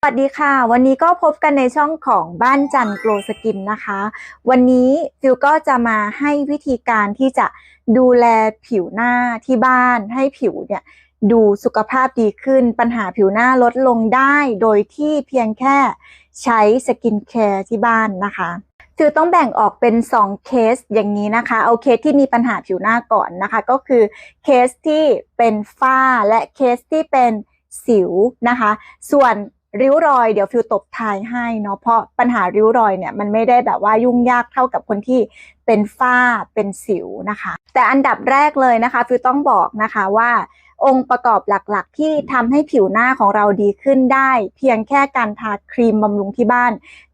สวัสดีค่ะ วันนี้ก็พบกันในช่องของบ้านจันโกลสกินนะคะ วันนี้ฟิวก็จะมาให้วิธีการที่จะดูแลผิวหน้าที่บ้าน ให้ผิวเนี่ยดูสุขภาพดีขึ้น ปัญหาผิวหน้าลดลงได้โดยที่เพียงแค่ใช้สกินแคร์ที่บ้านนะคะฟิวต้องแบ่งออกเป็น 2 เคสอย่างนี้นะคะ เอาเคสที่มีปัญหาผิวหน้าก่อนนะคะ ก็คือเคสที่เป็นฝ้าและเคสที่เป็นสิวนะคะ ส่วน ริ้วรอยเดี๋ยวฟิวตบท้ายให้เนาะเพราะปัญหาริ้วรอยเนี่ยมันไม่ได้แบบว่ายุ่งยากเท่ากับคนที่เป็นฝ้าเป็นสิวนะคะ แต่อันดับแรกเลยนะคะฟิวต้องบอกนะคะว่าองค์ประกอบหลักๆ ที่ทำให้ผิวหน้าของเราดีขึ้นได้ เพียงแค่การทาครีมบำรุงที่บ้าน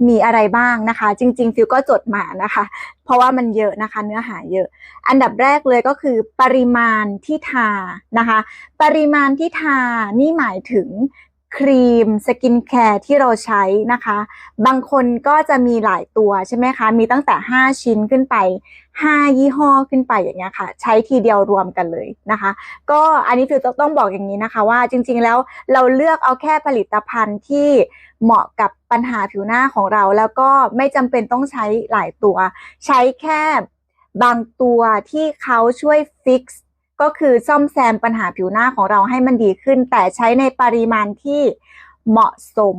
มีอะไรบ้างนะคะ จริง ๆ ฟิวก็จดมานะคะ เพราะว่ามันเยอะนะคะ เนื้อหาเยอะ อันดับแรกเลยก็คือปริมาณที่ทานะคะ ปริมาณที่ทานี่หมายถึง ครีมสกินแคร์ที่เราใช้นะคะ บางคนก็จะมีหลายตัวใช่ไหมคะ มีตั้งแต่ 5 ชิ้นขึ้นไป 5 ยี่ห้อขึ้นไปอย่างเงี้ยค่ะ ใช้ทีเดียวรวมกันเลยนะคะ ก็อันนี้คือต้องบอกอย่างนี้นะคะ ว่าจริงๆแล้วเราเลือกเอาแค่ผลิตภัณฑ์ที่เหมาะกับปัญหาผิวหน้าของเรา แล้วก็ไม่จำเป็นต้องใช้หลายตัว ใช้แค่บางตัวที่เขาช่วยฟิกซ์ ก็คือซ่อมแซมปัญหาผิวหน้าของเราให้มันดีขึ้น แต่ใช้ในปริมาณที่เหมาะสม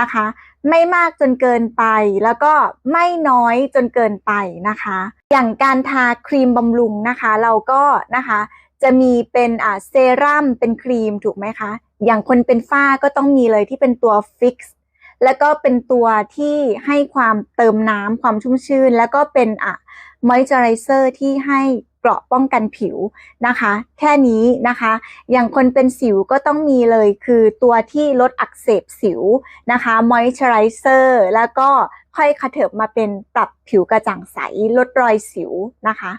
นะคะ ไม่มากจนเกินไปแล้วก็ไม่น้อยจนเกินไปนะคะ อย่างการทาครีมบำรุงนะคะ เราก็นะคะจะมีเป็นอ่าเซรั่มเป็นครีมถูกไหมคะ อย่างคนเป็นฝ้าก็ต้องมีเลยที่เป็นตัวฟิกซ์แล้วก็เป็นตัวที่ให้ความเติมน้ำความชุ่มชื่นแล้วก็เป็นอะมอยเจอไรเซอร์ที่ให้ เกราะป้องกันผิวนะคะ แค่นี้นะคะ อย่างคนเป็นสิวก็ต้องมีเลยคือตัวที่ลดอักเสบสิวนะคะมอยเจอไรเซอร์แล้วก็ค่อยขะเถิบมาเป็นปรับผิวกระจ่างใส ลดรอยสิวนะคะ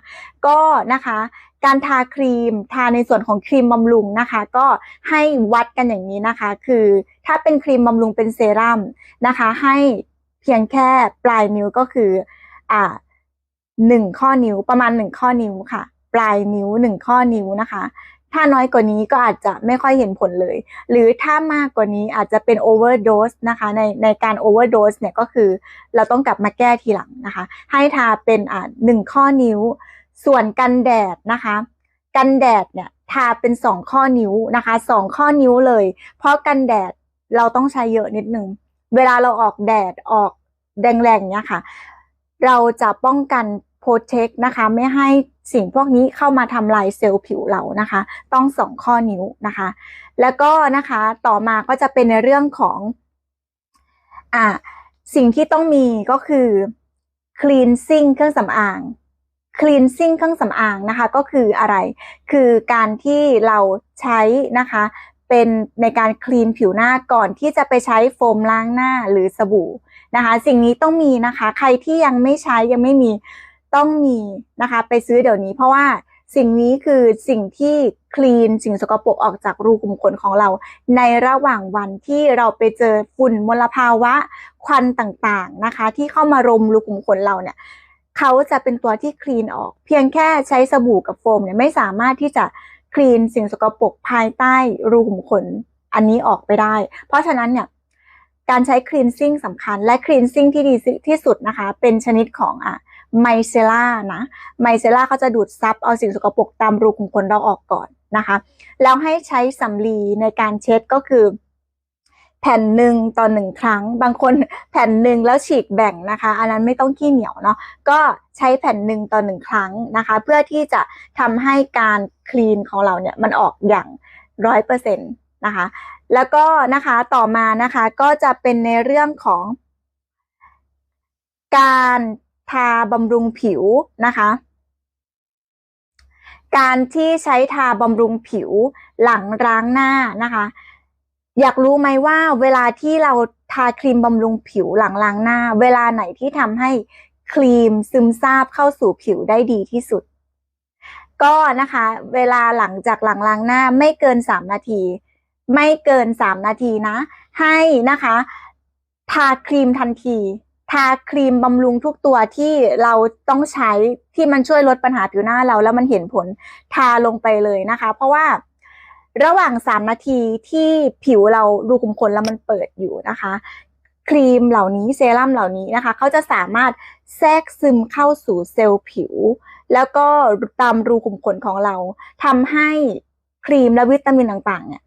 ก็นะคะการทาครีมทาในส่วนของครีมบำรุงนะคะ ก็ให้วัดกันอย่างนี้นะคะ คือถ้าเป็นครีมบำรุงเป็นเซรั่มนะคะ ให้เพียงแค่ปลายนิ้วก็คืออ่า หนึ่งข้อนิ้วประมาณหนึ่งข้อนิ้วค่ะ ปลายนิ้วหนึ่งข้อนิ้วนะคะ ถ้าน้อยกว่านี้ก็อาจจะไม่ค่อยเห็นผลเลย หรือถ้ามากกว่านี้อาจจะเป็นโอเวอร์โดสนะคะในในการโอเวอร์โดสเนี่ยก็คือเราต้องกลับมาแก้ทีหลังนะคะ ให้ทาเป็นอ่าหนึ่งข้อนิ้ว ส่วนกันแดดนะคะ กันแดดเนี่ยทาเป็นสองข้อนิ้วนะคะสองข้อนิ้วเลย เพราะกันแดดเราต้องใช้เยอะนิดนึงเวลาเราออกแดดออกแดงๆเนี่ยค่ะ เราจะป้องกัน เทคนะคะ ไม่ให้สิ่งพวกนี้เข้ามาทำลายเซลล์ผิวเรานะคะ ต้องสองข้อนิ้วนะคะ แล้วก็นะคะต่อมาก็จะเป็นในเรื่องของอ่าสิ่งที่ต้องมีก็คือ cleansing เครื่องสำอาง cleansing เครื่องสำอางนะคะ ก็คืออะไร คือการที่เราใช้นะคะเป็นในการคลีนผิวหน้าก่อนที่จะไปใช้โฟมล้างหน้าหรือสบู่นะคะ สิ่งนี้ต้องมีนะคะ ใครที่ยังไม่ใช้ยังไม่มี ต้องมีนะคะไปซื้อเดี๋ยวนี้ เพราะว่าสิ่งนี้คือสิ่งที่คลีนสิ่งสกปรกออกจากรูขุมขนของเรา ในระหว่างวันที่เราไปเจอฝุ่นมลภาวะควันต่างๆนะคะ ที่เข้ามารมรูขุมขนเราเนี่ยเขาจะเป็นตัวที่คลีนออก เพียงแค่ใช้สบู่กับโฟมเนี่ยไม่สามารถที่จะคลีนสิ่งสกปรกภายใต้รูขุมขนอันนี้ออกไปได้ เพราะฉะนั้นเนี่ยการใช้คลีนซิ่งสำคัญและคลีนซิ่งที่ดีที่สุดนะคะ เป็นชนิดของอะ ไมเซล่านะไมเซล่าเขาจะดูดซับเอาสิ่งสกปรกตามรูขุมขนเราออกก่อนนะคะ แล้วให้ใช้สำลีในการเช็ดก็คือ แผ่นหนึ่งต่อหนึ่งครั้ง บางคนแผ่นหนึ่งแล้วฉีกแบ่งนะคะ อันนั้นไม่ต้องขี้เหนียวเนาะก็ใช้แผ่นหนึ่งต่อหนึ่งครั้งนะคะ เพื่อที่จะทำให้การคลีนของเราเนี่ยมันออกอย่างร้อยเปอร์เซ็นต์นะคะ แล้วก็นะคะต่อมานะคะก็จะเป็นในเรื่องของการ ทาบำรุงผิวนะคะ การที่ใช้ทาบำรุงผิวหลังล้างหน้านะคะ อยากรู้ไหมว่าเวลาที่เราทาครีมบำรุงผิวหลังล้างหน้า เวลาไหนที่ทำให้ครีมซึมซาบเข้าสู่ผิวได้ดีที่สุด ก็นะคะ เวลาหลังจากหลังล้างหน้าไม่เกิน 3 นาที ไม่เกิน 3 นาทีนะ ให้นะคะ ทาครีมทันที ทาครีมบำรุงทุกตัวที่เราต้องใช้ที่มันช่วยลดปัญหาผิวหน้าเราแล้วมันเห็นผลทาลงไปเลยนะคะ เพราะว่าระหว่าง 3 นาทีที่ผิวเรารูขุมขนแล้วมันเปิดอยู่นะคะ ครีมเหล่านี้เซรั่มเหล่านี้นะคะเขาจะสามารถแทรกซึมเข้าสู่เซลล์ผิว แล้วก็ตามรูขุมขนของเราทำให้ครีมและวิตามินต่างๆเนี่ย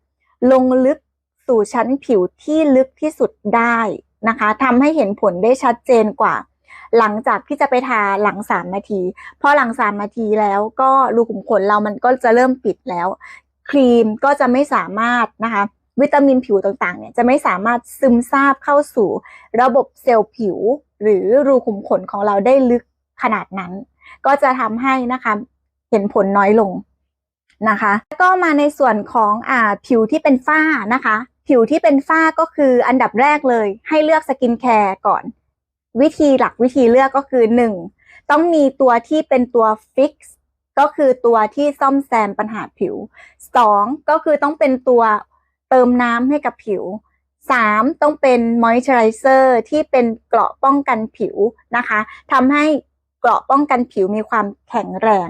ลงลึกสู่ชั้นผิวที่ลึกที่สุดได้ นะคะทำให้เห็นผลได้ชัดเจนกว่า หลังจากที่จะไปทาหลัง3นาที พอหลัง3นาทีแล้วก็รูขุมขนเรามันก็จะเริ่มปิดแล้ว ครีมก็จะไม่สามารถนะคะวิตามินผิวต่างๆ เนี่ยจะไม่สามารถซึมซาบเข้าสู่ระบบเซลล์ผิว หรือรูขุมขนของเราได้ลึกขนาดนั้น ก็จะทำให้นะคะเห็นผลน้อยลงนะคะแล้วก็มาในส่วนของอ่าผิวที่เป็นฝ้านะคะ ผิวที่เป็นฝ้าก็คืออันดับแรกเลย ให้เลือกสกินแคร์ก่อน วิธีหลักวิธีเลือกก็คือ 1. ต้องมีตัวที่เป็นตัวฟิกซ์ก็คือตัวที่ซ่อมแซมปัญหาผิว 2. ก็คือต้องเป็นตัวเติมน้ำให้กับผิว 3. ต้องเป็นมอยส์เจอไรเซอร์ที่เป็นเกราะป้องกันผิวนะคะทำให้เกราะป้องกันผิวมีความแข็งแรง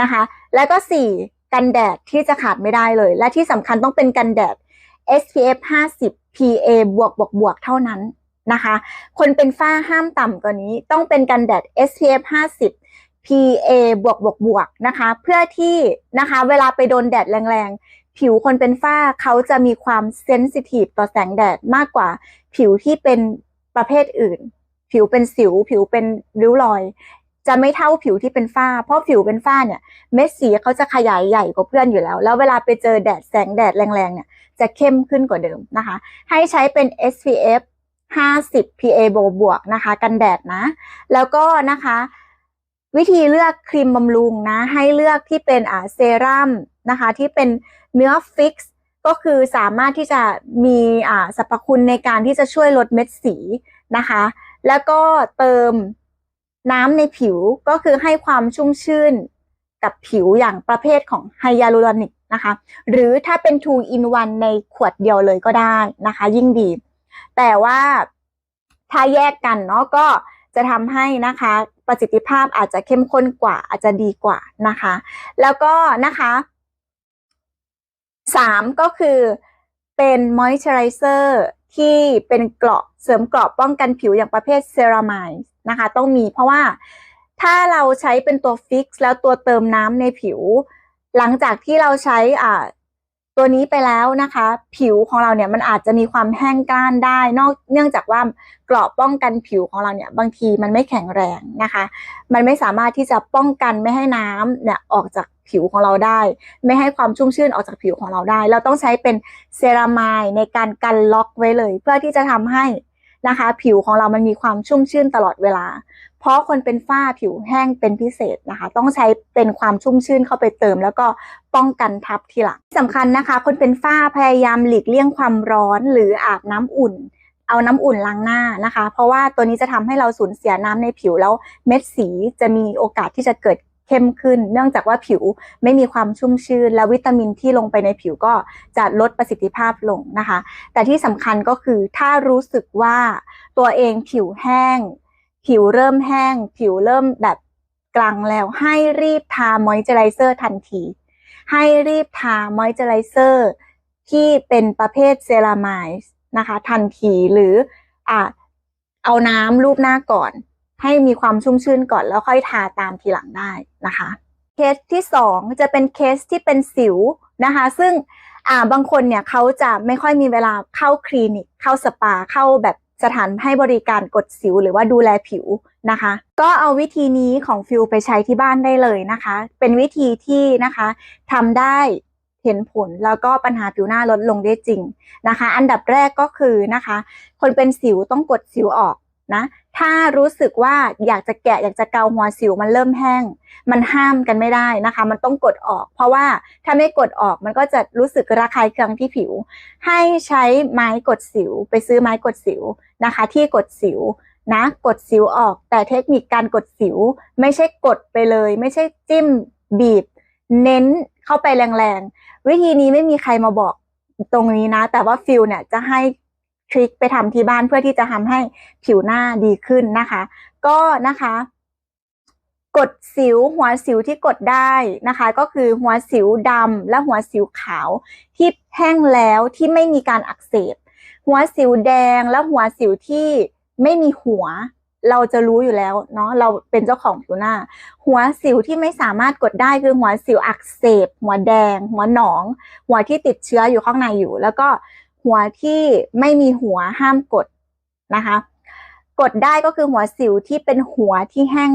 นะคะ แล้วก็ 4. กันแดดที่จะขาดไม่ได้เลย และที่สำคัญต้องเป็นกันแดด SPF 50 PA บวกบวกบวกเท่านั้นนะคะ คนเป็นฝ้าห้ามต่ำกว่านี้ ต้องเป็นกันแดด SPF 50 PA บวกบวกบวกนะคะ เพื่อที่นะคะ เวลาไปโดนแดดแรงๆ ผิวคนเป็นฝ้าเขาจะมีความเซนซิทีฟต่อแสงแดดมากกว่า ผิวที่เป็นประเภทอื่น ผิวเป็นสิว ผิวเป็นริ้วรอย จะไม่เท่าผิวที่เป็นฝ้า เพราะผิวเป็นฝ้าเนี่ยเม็ดสีเขาจะขยายใหญ่กว่าเพื่อนอยู่แล้ว แล้วเวลาไปเจอแดดแสงแดดแรงๆเนี่ยจะเข้มขึ้นกว่าเดิมนะคะ ให้ใช้เป็น SPF 50 PA บวกบวกนะคะ กันแดดนะ แล้วก็นะคะ วิธีเลือกครีมบำรุงนะ ให้เลือกที่เป็นอ่าเซรั่มนะคะ ที่เป็นเนื้อฟิกซ์ก็คือสามารถที่จะมีอ่าสรรพคุณในการที่จะช่วยลดเม็ดสีนะคะ แล้วก็เติม น้ำในผิวก็คือให้ความชุ่มชื่นกับผิวอย่างประเภทของไฮยาลูรอนิกนะคะ หรือถ้าเป็น two in one ในขวดเดียวเลยก็ได้นะคะ ยิ่งดี แต่ว่าถ้าแยกกันเนาะก็จะทำให้นะคะประสิทธิภาพอาจจะเข้มข้นกว่า อาจจะดีกว่านะคะ แล้วก็นะคะสามก็คือเป็นมอยเจอไรเซอร์ ที่เป็นเกราะเสริมเกราะป้องกันผิวอย่างประเภทเซรามายนะคะ ต้องมีเพราะว่าถ้าเราใช้เป็นตัวฟิกซ์แล้วตัวเติมน้ำในผิว หลังจากที่เราใช้อ่าตัวนี้ไปแล้วนะคะ ผิวของเราเนี่ยมันอาจจะมีความแห้งกร้านได้ นอกเนื่องจากว่าเกราะป้องกันผิวของเราเนี่ยบางทีมันไม่แข็งแรงนะคะ มันไม่สามารถที่จะป้องกันไม่ให้น้ำเนี่ยออกจาก ผิวของเราได้ ไม่ให้ความชุ่มชื่นออกจากผิวของเราได้ เราต้องใช้เป็นเซรามายในการกันล็อกไว้เลย เพื่อที่จะทำให้นะคะ ผิวของเรามันมีความชุ่มชื่นตลอดเวลา เพราะคนเป็นฝ้าผิวแห้งเป็นพิเศษนะคะ ต้องใช้เป็นความชุ่มชื่นเข้าไปเติม แล้วก็ป้องกันทับทีหลังสำคัญนะคะ คนเป็นฝ้าพยายามหลีกเลี่ยงความร้อนหรืออาบน้ำอุ่นเอาน้ำอุ่นล้างหน้านะคะ เพราะว่าตัวนี้จะทำให้เราสูญเสียน้ำในผิวแล้วเม็ดสีจะมีโอกาสที่จะเกิด เข้มขึ้น เนื่องจากว่าผิวไม่มีความชุ่มชื้น และวิตามินที่ลงไปในผิวก็จะลดประสิทธิภาพลงนะคะ แต่ที่สำคัญก็คือถ้ารู้สึกว่าตัวเองผิวแห้ง ผิวเริ่มแห้ง ผิวเริ่มแบบกลางแล้ว ให้รีบทามอยเจอไรเซอร์ทันที ให้รีบทามอยเจอไรเซอร์ที่เป็นประเภทเซรามายด์นะคะ ทันทีหรืออะเอาน้ำลูบหน้าก่อน ให้มีความชุ่มชื่นก่อนแล้วค่อยทาตามทีหลังได้นะคะ เคสที่สองจะเป็นเคสที่เป็นสิวนะคะ ซึ่งอ่าบางคนเนี่ยเขาจะไม่ค่อยมีเวลาเข้าคลินิก เข้าสปาเข้าแบบสถานให้บริการกดสิวหรือว่าดูแลผิวนะคะ ก็เอาวิธีนี้ของฟิลไปใช้ที่บ้านได้เลยนะคะ เป็นวิธีที่นะคะทำได้เห็นผลแล้วก็ปัญหาผิวหน้าลดลงได้จริงนะคะ อันดับแรกก็คือนะคะ คนเป็นสิวต้องกดสิวออก นะ ถ้ารู้สึกว่าอยากจะแกะอยากจะเกาหัวสิวมันเริ่มแห้ง มันห้ามกันไม่ได้นะคะ มันต้องกดออก เพราะว่าถ้าไม่กดออกมันก็จะรู้สึกระคายเคืองที่ผิว ให้ใช้ไม้กดสิว ไปซื้อไม้กดสิวนะคะ ที่กดสิวนะกดสิวออก แต่เทคนิคการกดสิว ไม่ใช่กดไปเลย ไม่ใช่จิ้มบีบ เน้นเข้าไปแรงๆ วิธีนี้ไม่มีใครมาบอกตรงนี้นะ แต่ว่าฟิลเนี่ยจะให้ ทริคไปทำที่บ้านเพื่อที่จะทำให้ผิวหน้าดีขึ้นนะคะ ก็นะคะกดสิวหัวสิวที่กดได้นะคะ ก็คือหัวสิวดำและหัวสิวขาวที่แห้งแล้วที่ไม่มีการอักเสบ หัวสิวแดงและหัวสิวที่ไม่มีหัว เราจะรู้อยู่แล้วเนาะเราเป็นเจ้าของผิวหน้า หัวสิวที่ไม่สามารถกดได้คือหัวสิวอักเสบ หัวแดง หัวหนอง หัวที่ติดเชื้ออยู่ข้างในอยู่ แล้วก็ หัวที่ไม่มีหัวห้ามกดนะคะ กดได้ก็คือหัวสิวที่เป็นหัวที่แห้ง